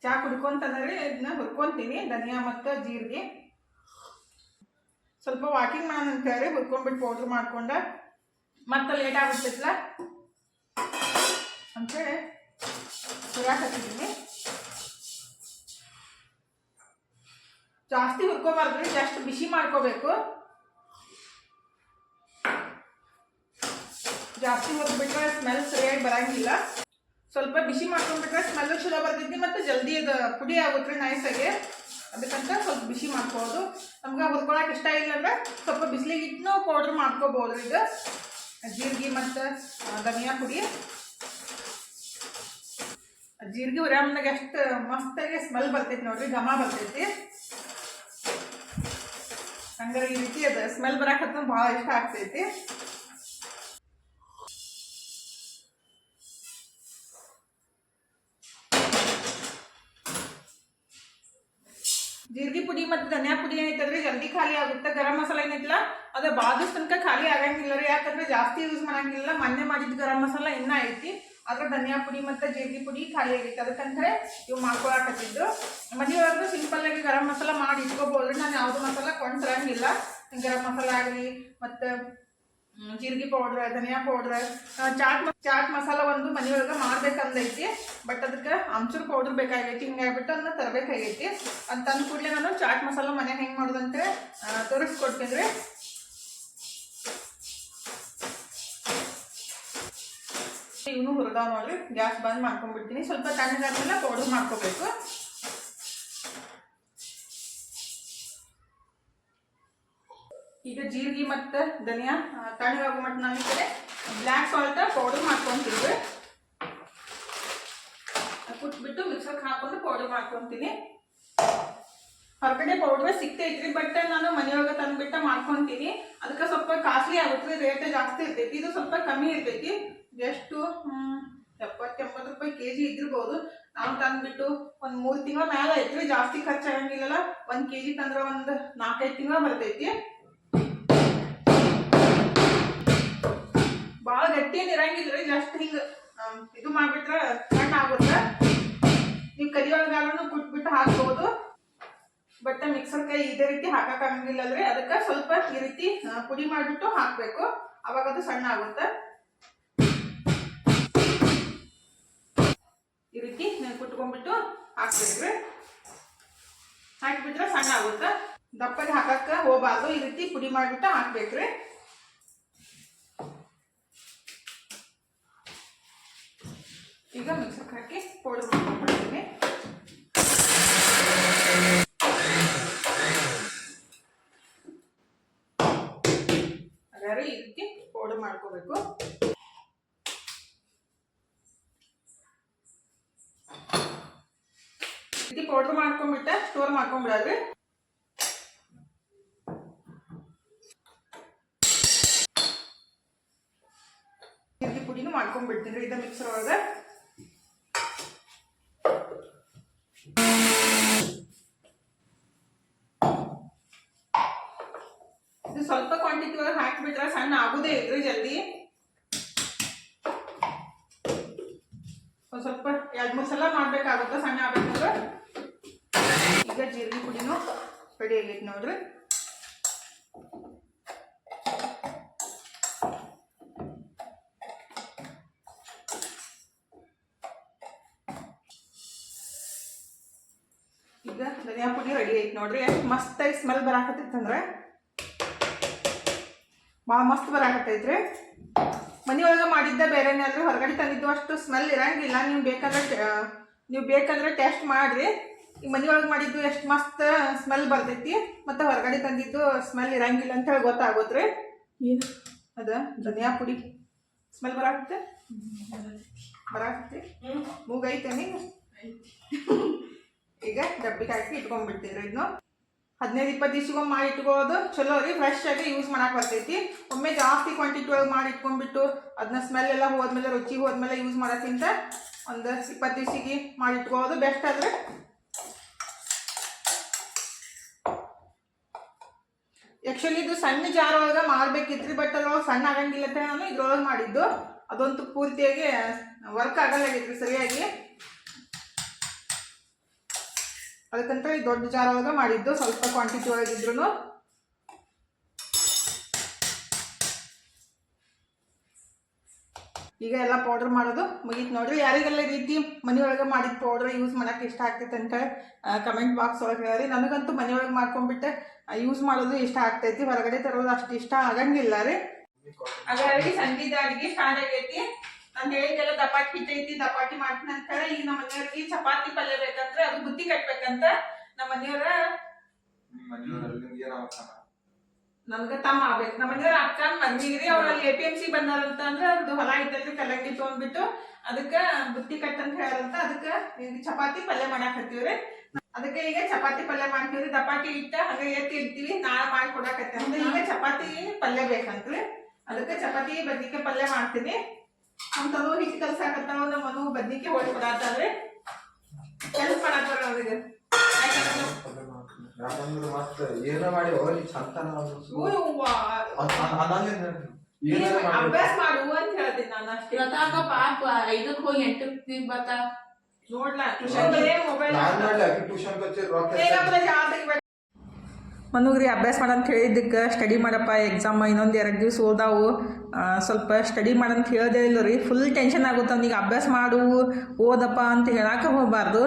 S1: ಚಾ ಕುಡ್ಕೊಂತಂದ್ರೆ ಇದನ್ನ ಹುರ್ಕೊಂತೀನಿ, ಧನಿಯಾ ಮತ್ತು ಜೀರಿಗೆ. ಸ್ವಲ್ಪ ವಾಕಿಂಗ್ ಮಾಡೋಣ ಅಂತ ಹೇಳಿ ಹುರ್ಕೊಂಡ್ಬಿಟ್ಟು ಪೌಡ್ರ್ ಮಾಡ್ಕೊಂಡ, ಮತ್ತೆ ಲೇಟ್ ಆಗುತ್ತಿತ್ತಲ್ಲ ಅಂತೇಳಿ ಹುರಾಕತ್ತಿದ್ದೀನಿ ಜಾಸ್ತಿ ಹುರ್ಕೊಬಾರ್ದ್ರಿ, ಜಸ್ಟ್ ಬಿಸಿ ಮಾಡ್ಕೋಬೇಕು. ಜಾಸ್ತಿ ಹುರ್ಬಿಟ್ರೆ ಸ್ಮೆಲ್ ಸರಿಯಾಗಿ ಬರಂಗಿಲ್ಲ. ಸ್ವಲ್ಪ ಬಿಸಿ ಮಾಡ್ಕೊಂಡ್ಬಿಟ್ರೆ ಸ್ಮೆಲ್ಲು ಚಲೋ ಬರ್ತೈತಿ ಮತ್ತು ಜಲ್ದಿ ಅದು ಪುಡಿ ಆಗುತ್ತೆ ನೈಸಾಗಿ ಅದಕ್ಕಂತ ಸ್ವಲ್ಪ ಬಿಸಿ ಮಾಡ್ಕೋಬಹುದು ನಮ್ಗೆ ಹುರ್ಕೊಳಕ್ಕೆ ಇಷ್ಟ ಇಲ್ಲ ಅಂದ್ರೆ ಸ್ವಲ್ಪ ಬಿಸಿಲಿಗೆ ಇಟ್ಟು ಪೌಡ್ರ್ ಮಾಡ್ಕೋಬೋದು ಇದು ಜೀರಿಗೆ ಮತ್ತು ಧನಿಯಾ ಪುಡಿ. ಜೀರಿಗೆ ಉರಾಮ್ನಾಗ ಎಷ್ಟು ಮಸ್ತಾಗಿ ಸ್ಮೆಲ್ ಬರ್ತೈತಿ ನೋಡ್ರಿ, ಘಮ ಬರ್ತೈತಿ. ಹಂಗಾರೆ ಈ ರೀತಿ ಅದು ಸ್ಮೆಲ್ ಬರಾಕತ್ತ ಭಾಳ ಇಷ್ಟ ಆಗ್ತೈತಿ. ಜೀರಿಗೆ ಪುಡಿ ಮತ್ತು ಧನಿಯಾ ಪುಡಿ ಏನೈತಂದ್ರೆ ಜಲ್ದಿ ಖಾಲಿ ಆಗುತ್ತೆ. ಗರಂ ಮಸಾಲ ಏನೈತಿಲ್ಲ? ಅದು ಬಾದಷ್ಟು ತನಕ ಖಾಲಿ ಆಗಂಗಿಲ್ಲ ರೀ. ಯಾಕಂದ್ರೆ ಜಾಸ್ತಿ ಯೂಸ್ ಮಾಡಂಗಿಲ್ಲ. ಮೊನ್ನೆ ಮಾಡಿದ ಗರಂ ಮಸಾಲ ಇನ್ನೂ ಐತಿ. ಆದ್ರೆ ಧನಿಯಾ ಪುಡಿ ಮತ್ತು ಜೀರಿಗೆ ಪುಡಿ ಖಾಲಿ ಆಗೈತಿ. ಅದಕ್ಕಂದ್ರೆ ಇವು ಮಾಡ್ಕೊಳಕತ್ತಿದ್ದು. ಮನೆಯವರೆಗೂ ಸಿಂಪಲ್ ಆಗಿ ಗರಂ ಮಸಾಲ ಮಾಡಿ ಇಟ್ಕೋಬೋದು. ನಾನು ಯಾವುದು ಮಸಾಲ ಕೊಂಡು ತರಂಗಿಲ್ಲ ಗರಂ ಮಸಾಲ ಆಗಲಿ, ಮತ್ತು ಜೀರಿಗೆ ಪೌಡ್ರ್ ಧನಿಯಾ ಪೌಡ್ರ್ ಚಾಟ್ ಚಾಟ್ ಮಸಾಲ ಒಂದು ಮನೆಯೊಳಗೆ ಮಾಡ್ಬೇಕಂದೈತಿ ಬಟ್ ಅದಕ್ಕೆ ಅಂಚೂರು ಪೌಡ್ರ್ ಬೇಕಾಗೈತಿ ಹಿಂಗಾಗ್ಬಿಟ್ಟು ಅದನ್ನ ತರಬೇಕಾಗೈತಿ. ಅದು ತಂದ ಕೂಡಲೇ ನಾನು ಚಾಟ್ ಮಸಾಲ ಮನೆ ಹೆಂಗೆ ಮಾಡೋದಂತೆ ತೋರಿಸ್ಕೊಡ್ತೀನಿ ಇವನು ಹುರಿದಾವ್ ನೋಡ್ರಿ, ಗ್ಯಾಸ್ ಬಂದ್ ಮಾಡ್ಕೊಂಡ್ಬಿಡ್ತೀನಿ. ಸ್ವಲ್ಪ ತಣ್ಣಗಾದ್ಮೇಲೆ ಪೌಡರ್ ಮಾಡ್ಕೋಬೇಕು. ಜೀರಿಗೆ ಮತ್ತು ಧನಿಯಾ ತಣ್ಣಗಾಗೋ ಮಟ್ಟ ನಾವು ಈ ಕಡೆ ಬ್ಲ್ಯಾಕ್ ಸಾಲ್ಟ್ ಪೌಡರ್ ಮಾಡ್ಕೊತೀವಿ. ಕುಟ್ಬಿಟ್ಟು ಮಿಕ್ಸರ್ಗೆ ಹಾಕೊಂಡು ಪೌಡರ್ ಮಾಡ್ಕೊತೀನಿ. ಹೊರಗಡೆ ಪೌಡ್ರ್ ಸಿಗ್ತೈತ್ರಿ ಬಟ್ ನಾನು ಮನೆಯೊಳಗೆ ತಂದ್ಬಿಟ್ಟು ಮಾಡ್ಕೊತೀನಿ. ಅದಕ್ಕೆ ಸ್ವಲ್ಪ ಕಾಸ್ಟ್ಲಿ ಆಗುತ್ತೆ ರೇಟ್ ಜಾಸ್ತಿ ಇರ್ತೈತಿ. ಇದು ಸ್ವಲ್ಪ ಕಮ್ಮಿ ಇರ್ತೈತಿ. ಎಷ್ಟು? ಹ್ಮ್, ಎಪ್ಪತ್ತು ಎಂಬತ್ತು ರೂಪಾಯಿ ಕೆ ಜಿ ಇದ್ದಿರ್ಬೋದು. ನಾವು ತಂದ್ಬಿಟ್ಟು ಒಂದು ಮೂರು ತಿಂಗಳ ಮೇಲೆ ಐತ್ರಿ ಜಾಸ್ತಿ ಖರ್ಚಾಗಂಗಿಲ್ಲಲ್ಲ. ಒಂದು ಕೆ ಜಿ ತಂದ್ರೆ ಒಂದು ನಾಲ್ಕೈದು ತಿಂಗಳ ಬರ್ತೈತಿ. ಭಾಳ ಗಟ್ಟಿ ಇರಂಗಿಲ್ಲ ಜಸ್ಟ್ ಹಿಂಗೆ ಇದು ಮಾಡಿಬಿಟ್ರೆ ಸಣ್ಣ ಆಗುತ್ತೆ. ನೀವು ಕರಿಯೊಳಗಾದ್ರೂ ಕುಟ್ಬಿಟ್ಟು ಹಾಕ್ಬೋದು. ಬಟ್ ಮಿಕ್ಸರ್ ಕೈ ಇದೇ ರೀತಿ ಹಾಕಕ್ಕಾಗಂಗಿಲ್ಲ ಅಂದ್ರೆ ಅದಕ್ಕೆ ಸ್ವಲ್ಪ ಈ ರೀತಿ ಪುಡಿ ಮಾಡಿಬಿಟ್ಟು ಹಾಕಬೇಕು. ಅವಾಗ ಅದು ಸಣ್ಣ ಆಗುತ್ತೆ. ಈ ರೀತಿ ಕುಟ್ಕೊಂಡ್ಬಿಟ್ಟು ಹಾಕ್ಬೇಕ್ರಿ. ಹಾಕಿಬಿಟ್ರೆ ಸಣ್ಣ ಆಗುತ್ತೆ. ದಪ್ಪಗೆ ಹಾಕಕ್ಕೆ ಹೋಗಬಾರ್ದು. ಈ ರೀತಿ ಪುಡಿ ಮಾಡಿಬಿಟ್ಟು ಹಾಕ್ಬೇಕ್ರಿ ಈಗ ಮಿಕ್ಸರ್ಗೆ ಹಾಕಿ ಪೌಡರ್ ಮಾಡ್ಕೊಂಡ್ಬಿಡ್ತೀನಿ ಹಾಗಾದ್ರೆ ಈ ರೀತಿ ಪೌಡರ್ ಮಾಡ್ಕೋಬೇಕು ಈ ರೀತಿ ಪೌಡರ್ ಮಾಡ್ಕೊಂಡ್ಬಿಟ್ಟೆ ಸ್ಟೋರ್ ಮಾಡ್ಕೊಂಡ್ಬಿಡೋದ್ರಿ ಜೀರಿಗೆ ಪುಡಿನೂ ಮಾಡ್ಕೊಂಡ್ಬಿಡ್ತೀನಿ ಇದ ಮಿಕ್ಸರ್ ಒಳಗೆ. ಇದು ಸ್ವಲ್ಪ ಕ್ವಾಂಟಿಟಿ ಒಳಗೆ ಹಾಕಿಬಿಟ್ರೆ ಸಣ್ಣ ಆಗೋದೇ ಇಲ್ರಿ ಜಲ್ದಿ ಒಂದು ಸ್ವಲ್ಪ ಎರಡು ಮೂರು ಸಲ ಮಾಡ್ಬೇಕಾಗುತ್ತೆ ಸಣ್ಣ ಆಗ್ಬೇಕಂದ್ರೆ ಈಗ ಜೀರಿಗೆ ಪುಡಿನೂ ರೆಡಿ ಆಗೈತೆ ನೋಡ್ರಿ. ಈಗ ಧನಿಯಾ ಪುಡಿ ರೆಡಿ ಐತಿ ನೋಡ್ರಿ. ಎಷ್ಟು ಮಸ್ತಾಗಿ ಸ್ಮೆಲ್ ಬರಾಕತ್ತೈತಂದ್ರೆ. ಭಾಳ ಮಸ್ತ್ ಬರಾಕತ್ತೈತ್ರಿ. ಮನೆಯೊಳಗೆ ಮಾಡಿದ್ದ ಬೇರೆನೇ ಆದ್ರೆ ಹೊರಗಡೆ ತಂದಿದ್ದು ಅಷ್ಟು ಸ್ಮೆಲ್ ಇರಂಗಿಲ್ಲ. ನೀವು ಬೇಕಾದ್ರೆ ನೀವು ಬೇಕಾದ್ರೆ ಟೇಸ್ಟ್ ಮಾಡಿರಿ. ಈಗ ಮನೆಯೊಳಗೆ ಮಾಡಿದ್ದು ಎಷ್ಟು ಮಸ್ತ್ ಸ್ಮೆಲ್ ಬರ್ತೈತಿ. ಮತ್ತು ಹೊರಗಡೆ ತಂದಿದ್ದು ಸ್ಮೆಲ್ ಇರಂಗಿಲ್ಲ ಅಂತ ಹೇಳಿ ಗೊತ್ತಾಗೋತ್ರಿ. ಏನು? ಅದ ಧನಿಯಾ ಪುಡಿ. ಸ್ಮೆಲ್ ಬರಾಕತ್ತೆ? ಬರಾಕತ್ತೆ? ಮೂಗೈತೇನಿ ಈಗ ಡಬ್ಬಿಗೆ ಹಾಕಿ ಇಟ್ಕೊಂಡ್ಬಿಡ್ತೀರಿ ಇದನ್ನು ಹದಿನೈದು ಇಪ್ಪತ್ತು ದಿವ್ಸಗೊಮ್ಮೆ ಮಾಡಿ ಇಟ್ಕೊಳ್ಳೋದು ಚಲೋ ರೀ ಫ್ರೆಶ್ ಆಗಿ ಯೂಸ್ ಮಾಡಕ್ಕೆ ಬರ್ತೈತಿ. ಒಮ್ಮೆ ಜಾಸ್ತಿ ಕ್ವಾಂಟಿಟಿ ಒಳಗೆ ಮಾಡಿ ಇಟ್ಕೊಂಡ್ಬಿಟ್ಟು ಅದನ್ನ ಸ್ಮೆಲ್ ಎಲ್ಲ ಹೋದ್ಮೇಲೆ ರುಚಿ ಹೋದ್ಮೇಲೆ ಯೂಸ್ ಮಾಡೋಕ್ಕಿಂತ ಒಂದು ಇಪ್ಪತ್ತು ದಿವ್ಸಿಗೆ ಮಾಡಿ ಇಟ್ಕೊಳ್ಳೋದು ಬೆಸ್ಟ್ ಆದರೆ ಆ್ಯಕ್ಚುಲಿ ಇದು ಸಣ್ಣ ಜಾರ್ ಒಳಗೆ ಮಾಡ್ಬೇಕಿತ್ರಿ ಬಟ್ ಅದ್ರೊಳಗೆ ಸಣ್ಣ ಆಗಂಗಿಲ್ಲ ಅಂತ ನಾನು ಇದ್ರೊಳಗೆ ಮಾಡಿದ್ದು. ಅದಂತೂ ಪೂರ್ತಿಯಾಗಿ ವರ್ಕ್ ಆಗಲ್ಲಾಗೈತ್ರಿ ಸರಿಯಾಗಿ. ಅದಕ್ಕಂತ ಈ ದೊಡ್ಡ ಜಾರ ಒಳಗೆ ಮಾಡಿದ್ದು, ಸ್ವಲ್ಪ ಕ್ವಾಂಟಿಟಿ ಒಳಗಿದ್ರು ಈಗ ಎಲ್ಲ ಪೌಡರ್ ಮಾಡೋದು ಮುಗೀತು ನೋಡ್ರಿ. ಯಾರಿಗೆಲ್ಲ ರೀತಿ ಮನೆಯೊಳಗೆ ಮಾಡಿದ ಪೌಡರ್ ಯೂಸ್ ಮಾಡೋಕೆ ಇಷ್ಟ ಆಗ್ತೈತೆ ಅಂತ ಕಮೆಂಟ್ ಬಾಕ್ಸ್ ಒಳಗೆ ಹೇಳಿ. ನನಗಂತೂ ಮನೆಯೊಳಗೆ ಮಾಡ್ಕೊಂಡ್ಬಿಟ್ಟು. ಯೂಸ್ ಮಾಡೋದು ಇಷ್ಟ ಆಗ್ತೈತಿ ಹೊರಗಡೆ ತರೋದು ಅಷ್ಟು ಇಷ್ಟ ಆಗಂಗಿಲ್ಲ ರೀ. ಹಾಗಾಗಿ ಸಂಗೀತ ಅಡಿಗೆ ಸ್ಟಾರ್ಟ್ ಆಗೈತಿ. ನಾನು ಹೇಳಿದ್ದೆಲ್ಲ ದಪಾಟಿ ಹಿಟ್ಟೈತಿ ದಪಾಟಿ ಮಾಡ್ತೀನಿ ಅಂತ ಹೇಳಿ ಈಗ ನಮ್ಮ ಮನೆಯವ್ರಿಗೆ ಚಪಾತಿ ಪಲ್ಯ ಬೇಕಂದ್ರೆ ಅದು ಬುತ್ತಿ ಕಟ್ಬೇಕಂತ ನಮ್ಮ ಮನೆಯವ್ರ ನನ್ಗ ತಮ್ಮ ಆಗ್ಬೇಕು. ನಮ್ಮ ಮನೆಯವ್ರ ಅಕ್ಕನ ಬಂದಿಗ್ರಿ ಅವ್ರಲ್ಲಿ ಎ ಪಿ ಎಂ ಸಿ ಬಂದಾರಂತ ಅಂದ್ರೆ ಅದು ಹೊಲ ಇದ್ದಲ್ಲಿ ಕಲ್ಲಂಗಡಿ ತೊಗೊಂಡ್ಬಿಟ್ಟು ಅದಕ್ಕ ಬುತ್ತಿ ಕಟ್ಟಂತ ಹೇಳಾರಂತ ಅದಕ್ಕ ಈಗ ಚಪಾತಿ ಪಲ್ಯ ಮಾಡಾಕ್ ಹತ್ತೀವ್ರಿ. ಅದಕ್ಕೆ ಈಗ ಚಪಾತಿ ಪಲ್ಯ ಮಾಡ್ತೀವಿ ದಪಾಟಿ ಇಟ್ಟ ಹಂಗ ಎತ್ತಿ ಇಡ್ತೀವಿ. ನಾಳೆ ಮಾಡಿ ಕೊಡಕತ್ತೆ. ಅಂದ್ರೆ ಈಗ ಚಪಾತಿ ಪಲ್ಯ ಬೇಕಂತ್ರಿ. ಅದಕ್ಕೆ ಚಪಾತಿ ಬದ್ನಿಕಾಯಿ ಪಲ್ಯ ಮಾಡ್ತೀನಿ ಅಂತದು ತನು ಹಿಟ್ಟು ಕಲ್ಸಾಕತ್ತಾವ ನಮ್ಮ ಮನು ಬದ್ನಿಕಾಯಿ ಪದಾರ್ಥ ಅಂದ್ರೆ ಹೆಲ್ಪ್ ಮಾಡತ್ತಾರ ಅವ್ರಿಗೆ. ಅಭ್ಯಾಸ ಮಾಡು ಅಂತ ಹೇಳ್ತೀನಿ ನಾನು ಅಷ್ಟೇ.
S2: ಪಾಪ ಐದಕ್ಕೆ ಹೋಗಿ ಎಂಟಕ್ಕೆ ಬರ್ತಾ?
S1: ನೋಡ್ಲಾ ಟ್ಯೂಷನ್ ಮೊಬೈಲ್
S3: ನಾನ್ ಮಾಡ್ಲಿ ಆಕಿ ಟ್ಯೂಷನ್
S1: ಮನುಗ್ರಿ ಅಭ್ಯಾಸ ಮಾಡಂತ ಹೇಳಿದ್ದಕ್ಕೆ ಸ್ಟಡಿ ಮಾಡಪ್ಪ ಎಕ್ಸಾಮ್ ಇನ್ನೊಂದು ಎರಡು ದಿವಸ ಓದಾವು ಸ್ವಲ್ಪ ಸ್ಟಡಿ ಮಾಡಂತ ಹೇಳದೇ ಇಲ್ಲ ರೀ ಫುಲ್ ಟೆನ್ಷನ್ ಆಗುತ್ತೆ ಅವ್ನಿಗೆ ಅಭ್ಯಾಸ ಮಾಡು ಓದಪ್ಪ ಅಂತ ಹೇಳಕ್ಕೆ ಹೋಗಬಾರ್ದು.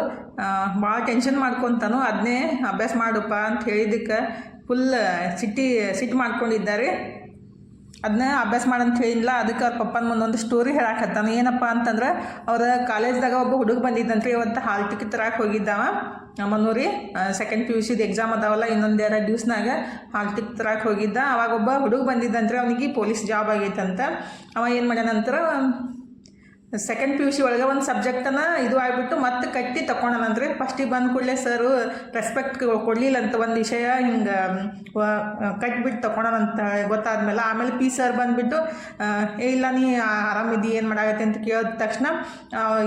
S1: ಭಾಳ ಟೆನ್ಷನ್ ಮಾಡ್ಕೊತಾನು ಅದನ್ನೇ ಅಭ್ಯಾಸ ಮಾಡಪ್ಪ ಅಂತ ಹೇಳಿದ್ದಕ್ಕೆ. ಫುಲ್ ಸಿಟ್ಟಿ ಸಿಟ್ಟು ಮಾಡ್ಕೊಂಡಿದ್ದಾರೆ. ಅದನ್ನ ಅಭ್ಯಾಸ ಮಾಡಂತ ಹೇಳಿಲ್ಲ ಅದಕ್ಕೆ ಅವ್ರ ಪಪ್ಪನ ಮುಂದೊಂದು ಸ್ಟೋರಿ ಹೇಳಾಕತ್ತಾನ. ಏನಪ್ಪ ಅಂತಂದ್ರೆ, ಅವ್ರ ಕಾಲೇಜ್ದಾಗ ಒಬ್ಬ ಹುಡುಗ ಬಂದಿದ್ದಂತ್ರಿ ಇವತ್ತು ಹಾಲ್ ಟಿಕೆಟ್ ತರಕ್ಕೆ ಹೋಗಿದ್ದಾವ. ನಮ್ಮನೂರಿ ಸೆಕೆಂಡ್ ಪಿ ಯು ಸಿದು ಎಕ್ಸಾಮ್ ಅದಾವಲ್ಲ, ಇನ್ನೊಂದು ಎರಡು ದಿವ್ಸನಾಗ ಹಾಲ್ ಟಿಕೆಟ್ ತರಕ್ಕೆ ಹೋಗಿದ್ದ. ಅವಾಗ ಒಬ್ಬ ಹುಡುಗ ಬಂದಿದ್ದಂತ್ರಿ ಅವನಿಗೆ ಪೊಲೀಸ್ ಜಾಬ್ ಆಗೈತಂತ. ಅವ ಏನು ಮಾಡ್ಯಾನಂತರ ಸೆಕೆಂಡ್ ಪಿ ಯು ಸಿ ಒಳಗೆ ಒಂದು ಸಬ್ಜೆಕ್ಟನ್ನು ಇದು ಆಗಿಬಿಟ್ಟು ಮತ್ತೆ ಕಟ್ಟಿ ತೊಗೊಂಡನಂದ್ರೆ ಫಸ್ಟಿಗೆ ಬಂದ ಕೂಡಲೇ ಸರು ರೆಸ್ಪೆಕ್ಟ್ ಕೊಡಲಿಲ್ಲ ಅಂತ ಒಂದು ವಿಷಯ ಹಿಂಗೆ ಕಟ್ಬಿಟ್ಟು ಗೊತ್ತಾದ ಗೊತ್ತಾದ್ಮೇಲೆ ಆಮೇಲೆ ಪಿ ಸರ್ ಬಂದುಬಿಟ್ಟು ಏ, ಇಲ್ಲ ನೀ ಆರಾಮಿದ್ದಿ ಏನು ಮಾಡಾಗತ್ತೆ? ಅಂತ ಕೇಳಿದ ತಕ್ಷಣ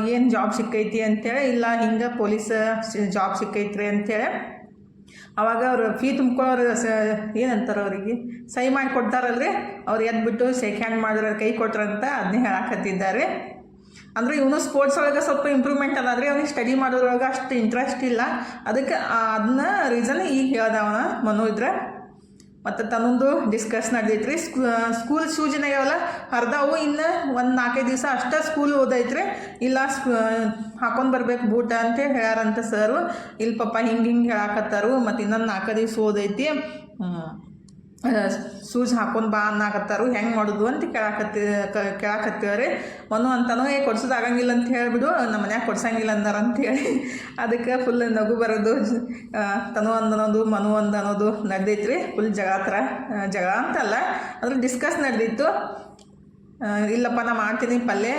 S1: ಏನು ಜಾಬ್ ಸಿಕ್ಕೈತಿ? ಅಂತೇಳಿ, ಇಲ್ಲ, ಹಿಂಗೆ ಪೊಲೀಸ್ ಜಾಬ್ ಸಿಕ್ಕೈತ್ರಿ, ಅಂತೇಳಿ. ಅವಾಗ ಅವರು ಫೀ ತುಂಬ್ಕೊಳ್ಳೋರು ಸ, ಏನಂತಾರೆ ಅವರಿಗೆ, ಸಹಿ ಮಾಡಿ ಕೊಡ್ತಾರಲ್ರಿ, ಅವ್ರು ಎದ್ಬಿಟ್ಟು ಶೇಕ್ ಹ್ಯಾಂಡ್ ಮಾಡಿದ್ರೆ, ಕೈ ಕೊಟ್ರಂತ ಅದನ್ನೇ ಹೇಳಾಕತ್ತಿದ್ದಾರೆ. ಅಂದರೆ ಇವನು ಸ್ಪೋರ್ಟ್ಸ್ ಒಳಗೆ ಸ್ವಲ್ಪ ಇಂಪ್ರೂವ್ಮೆಂಟ್ ಆದರೆ ಅವ್ನಿಗೆ ಸ್ಟಡಿ ಮಾಡೋದ್ರೊಳಗೆ ಅಷ್ಟು ಇಂಟ್ರೆಸ್ಟ್ ಇಲ್ಲ. ಅದಕ್ಕೆ ಅದನ್ನ ರೀಸನ್ ಈಗ ಹೇಳ್ದವನ ಮನು ಇದ್ರೆ. ಮತ್ತು ತನ್ನೊಂದು ಡಿಸ್ಕಸ್ ನಡೆದೈತ್ರಿ. ಸ್ಕೂ ಸ್ಕೂಲ್ ಸೂಚನೆ ಇವಲ್ಲ ಹರಿದಾವು ಇನ್ನು ಒಂದು ನಾಲ್ಕೈದು ದಿವಸ ಅಷ್ಟೇ ಸ್ಕೂಲ್ ಓದೈತ್ರಿ. ಇಲ್ಲ ಸ್ಕೂ ಹಾಕೊಂಡು ಬರ್ಬೇಕು ಬೂಟ ಅಂತ ಹೇಳ್ಯಾರಂತ ಸರು ಇಲ್ಲಿ ಪಪ್ಪ ಹಿಂಗೆ ಹಿಂಗೆ ಹೇಳಾಕತ್ತಾರು. ಮತ್ತು ಇನ್ನೊಂದು ನಾಲ್ಕೈದು ದಿವಸ ಓದೈತಿ. ಸೂಜ್ ಹಾಕೊಂಡು ಬಾ ಅನ್ನಾಕತ್ತಾರು ಹೆಂಗೆ ಮಾಡೋದು ಅಂತ ಕೇಳಾಕತ್ತಿ ಕೇಳಾಕತ್ತೀವ್ರಿ. ಮನು ಅಂತಾನು ಏ ಕೊಡ್ಸೋದು ಆಗಂಗಿಲ್ಲ ಅಂತ ಹೇಳಿಬಿಡು ನಮ್ಮ ಮನ್ಯಾಗ ಕೊಡ್ಸಂಗಿಲ್ಲ ಅಂದಾರ ಅಂತೇಳಿ ಅದಕ್ಕೆ ಫುಲ್ ನಗು ಬರೋದು ತನು ಒಂದು ಅನ್ನೋದು ಮನು ಒಂದು ಅನ್ನೋದು ನಡೆದೈತ್ರಿ ಫುಲ್ ಜಗಳ ಆ, ಜಗಳ ಅಂತಲ್ಲ ಅದ್ರ ಡಿಸ್ಕಸ್ ನಡೆದಿತ್ತು ಇಲ್ಲಪ್ಪ ನಾ ಮಾಡ್ತೀನಿ ಪಲ್ಯ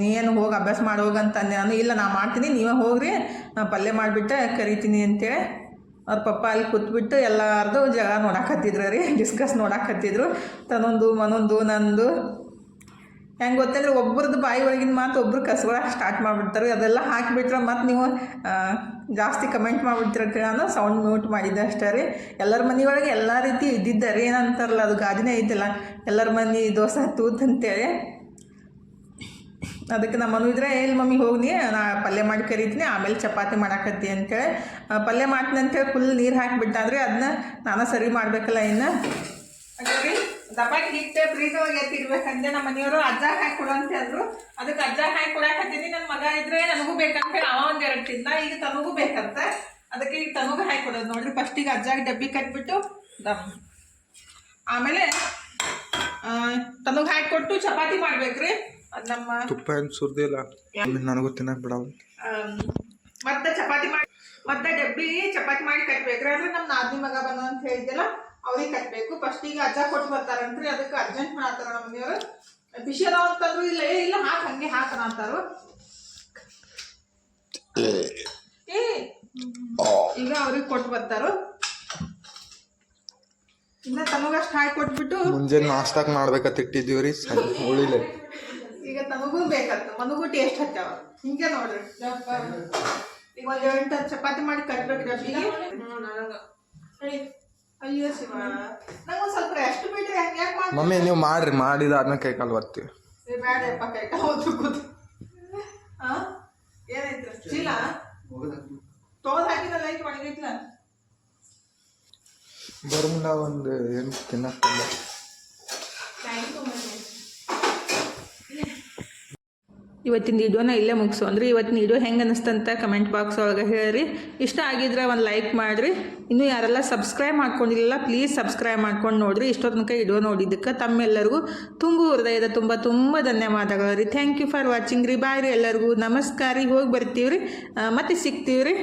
S1: ನೀನು ಹೋಗಿ ಅಭ್ಯಾಸ ಮಾಡಿ ಹೋಗಂತ ನಾನು. ಇಲ್ಲ ನಾ ಮಾಡ್ತೀನಿ ನೀವೇ ಹೋಗ್ರಿ ನಾ ಪಲ್ಯ ಮಾಡಿಬಿಟ್ಟು ಕರಿತೀನಿ ಅಂತೇಳಿ. ಅವ್ರ ಪಪ್ಪ ಅಲ್ಲಿ ಕೂತ್ಬಿಟ್ಟು ಎಲ್ಲಾರ್ದು ಜಗಳ ನೋಡಾಕತ್ತಿದ್ರು ರೀ ಡಿಸ್ಕಸ್ ನೋಡಾಕತ್ತಿದ್ರು. ತನ್ನೊಂದು, ಮನೊಂದು, ನಂದು. ಹೆಂಗೆ ಗೊತ್ತಂದ್ರೆ ಒಬ್ರದ್ದು ಬಾಯಿ ಒಳಗಿನ ಮಾತು ಒಬ್ರು ಕಸಗಳ ಸ್ಟಾರ್ಟ್ ಮಾಡಿಬಿಡ್ತಾರೆ ಅದೆಲ್ಲ ಹಾಕಿಬಿಟ್ರೆ ಮತ್ತು ನೀವು ಜಾಸ್ತಿ ಕಮೆಂಟ್ ಮಾಡಿಬಿಡ್ತೀರ ನಾನು ಸೌಂಡ್ ಮ್ಯೂಟ್ ಮಾಡಿದ್ದೆ ಅಷ್ಟೇ ರೀ. ಎಲ್ಲರ ಮನೆಯೊಳಗೆ ಎಲ್ಲ ರೀತಿ ಇದ್ದಿದ್ದ ರೀ ಏನಂತಾರಲ್ಲ, ಅದು ಗಾದಿನೇ ಐತಿಲ್ಲ ಎಲ್ಲರ ಮನೆ ದೋಸೆ ತೂತ್ ಅಂತೇಳಿ. ಅದಕ್ಕೆ ನಮ್ಮ ಮನು ಇದ್ರೆ ಇಲ್ಲಿ ಮಮ್ಮಿ ಹೋಗಿ ನಾ ಪಲ್ಯ ಮಾಡಿ ಕರಿತೀನಿ, ಆಮೇಲೆ ಚಪಾತಿ ಮಾಡಾಕತ್ತಿ ಅಂತೇಳಿ. ಪಲ್ಯ ಮಾಡ್ತೀನಿ ಅಂತೇಳಿ ಫುಲ್ ನೀರು ಹಾಕಿಬಿಟ್ಟಾದ್ರೆ ಅದನ್ನ ನಾನು ಸರಿ ಮಾಡಬೇಕಲ್ಲ ಇನ್ನು. ರೀ ದಪಾಟಿ ಹಿಟ್ಟು ಫ್ರೀಜ್ ಒಳಗೆ ಎತ್ತಿಡ್ಬೇಕಂದ್ರೆ ನಮ್ಮ ಮನೆಯವರು ಅಜ್ಜ ಹಾಕಿ ಕೊಡು ಅಂತ ಅದಕ್ಕೆ ಅಜ್ಜ ಹಾಕಿ ಕೊಡಾಕತ್ತೀನಿ ನನ್ನ ಮಗ ಇದ್ರೆ ನನಗೂ ಬೇಕಂತ ಅವ ಒಂದ್ ಎರಡು ತಿಂದ, ಈಗ ತನಗೂ ಬೇಕಂತ. ಅದಕ್ಕೆ ಈಗ ತನಗೂ ಹಾಕಿ ಕೊಡೋದು ನೋಡ್ರಿ. ಫಸ್ಟಿಗೆ ಅಜ್ಜಾಗಿ ಡಬ್ಬಿ ಕಟ್ಬಿಟ್ಟು ದಮ್. ಆಮೇಲೆ ತನಗೆ ಹಾಕಿ ಕೊಟ್ಟು ಚಪಾತಿ ಮಾಡ್ಬೇಕ್ರಿ. ನಮ್ಮ
S3: ತುಪ್ಪ ಏನು ಸುರ್ದಿಲ್ಲ ನನಗೂ ತಿನ್ನಕ್ ಬಿಡ
S1: ಆಮ್, ಮತ್ತೆ ಚಪಾತಿ ಮಾಡಿ ಮತ್ತೆ ಡಬ್ಬಿ ಚಪಾತಿ ಮಾಡಿ ಕಟ್ಬೇಕ್ರಿ ಅಂದ್ರೆ ನಮ್ಮ ನಾದಿನಿ ಮಗ ಬಂದ ಅಂತ ಹೇಳಿದ್ದೆಲ್ಲ ಅವ್ರಿಗೆ ಕಟ್ಬೇಕು. ಫಸ್ಟ್ ಈಗ ಅಜ್ಜ ಕೊಟ್ಟು ಬರ್ತಾರಂತ್ರಿ ಅದಕ್ಕೆ ಅರ್ಜೆಂಟ್ ಮಾಡ್ತಾರ ನಮ್ಮ ಮನೆಯವರು ಬಿಸಿ ಅದಾವ ಅಂತಂದ್ರು ಇಲ್ಲ ಏ ಇಲ್ಲ ಹಾಕ್ ಹಂಗೆ ಹಾಕನ ಅಂತಾರು. ಏ ಈಗ ಅವ್ರಿಗೆ ಕೊಟ್ಟು ಬರ್ತಾರು. ಇನ್ನ ತಮಗಷ್ಟು ಹಾಕಿ ಕೊಟ್ಬಿಟ್ಟು
S3: ಮುಂಜಾನೆ ನಾಷ್ಟಾಕ್ ಮಾಡ್ಬೇಕಂತ ಇಟ್ಟಿದ್ದೀವ್ರಿ ಉಳಿಲೆ.
S1: ಈಗ ನನಗೂ ಬೇಕಾಗ್ತದೆ. ಮನಗೂ ಟೇಸ್ಟ್ ಹತ್ತಾವ ಹಿಂಗೆ ನೋಡ್ರಿ. ಈಗ ಒಂದ್ ಎಂಟು ಹತ್ತು ಚಪಾತಿ ಮಾಡಿ ಕಟ್ಬೇಕು ಅಯ್ಯೋ ಶಿವ. ನಂಗ ಸ್ವಲ್ಪ ರೆಸ್ಟ್ ಬಿಡ್ರಿ ಹಂಗೆ ಯಾಕೆ ಮಾಡ್ತೀರಿ?
S3: ಮಮ್ಮಿ ನೀವು ಮಾಡ್ರಿ. ಮಾಡಿದ ಅದನ್ನ ಕೈ ಕಾಲು ಬರ್ತೀವಿ
S1: ಏ, ಬೇಡಪ್ಪ ಕೈ ಕಾಲು ಕೂತು. ಹಾ ಏನೈತ್ರಿ ಚೀಲ? ತೊಗೊಂಡ್ ಹಾಕಿದಲ್ಲ ಐತಿ ಒಣಗೈತ್ಲ
S3: ಬರ್ಮುಂಡ ಒಂದು ಏನು ತಿನ್ನಕ್
S1: ಇವತ್ತಿನ ವಿಡಿಯೋನ ಇಲ್ಲೇ ಮುಗಿಸು. ಅಂದ್ರೆ ಇವತ್ತಿನ ವಿಡಿಯೋ ಹೆಂಗೆ ಅನ್ನಿಸ್ತಂತ ಕಮೆಂಟ್ ಬಾಕ್ಸ್ ಒಳಗೆ ಹೇಳ್ರಿ ಇಷ್ಟ ಆಗಿದ್ರೆ ಒಂದು ಲೈಕ್ ಮಾಡಿರಿ. ಇನ್ನು ಯಾರೆಲ್ಲ ಸಬ್ಸ್ಕ್ರೈಬ್ ಮಾಡ್ಕೊಂಡಿಲ್ಲ ಪ್ಲೀಸ್ ಸಬ್ಸ್ಕ್ರೈಬ್ ಮಾಡ್ಕೊಂಡು ನೋಡ್ರಿ. ಇಷ್ಟೋ ತನಕ ವಿಡಿಯೋ ನೋಡಿದ್ದಕ್ಕೆ ತಮ್ಮೆಲ್ಲರಿಗೂ ತುಂಬು ಹೃದಯದ ತುಂಬ ತುಂಬ ಧನ್ಯವಾದಗಳು ರೀ. ಥ್ಯಾಂಕ್ ಯು ಫಾರ್ ವಾಚಿಂಗ್ ರೀ. ಬಾಯ್ ರೀ ಎಲ್ಲರಿಗೂ. ನಮಸ್ಕಾರ ಹೋಗಿ ಬರ್ತೀವಿ ರೀ ಮತ್ತೆ ಸಿಗ್ತೀವಿ ರೀ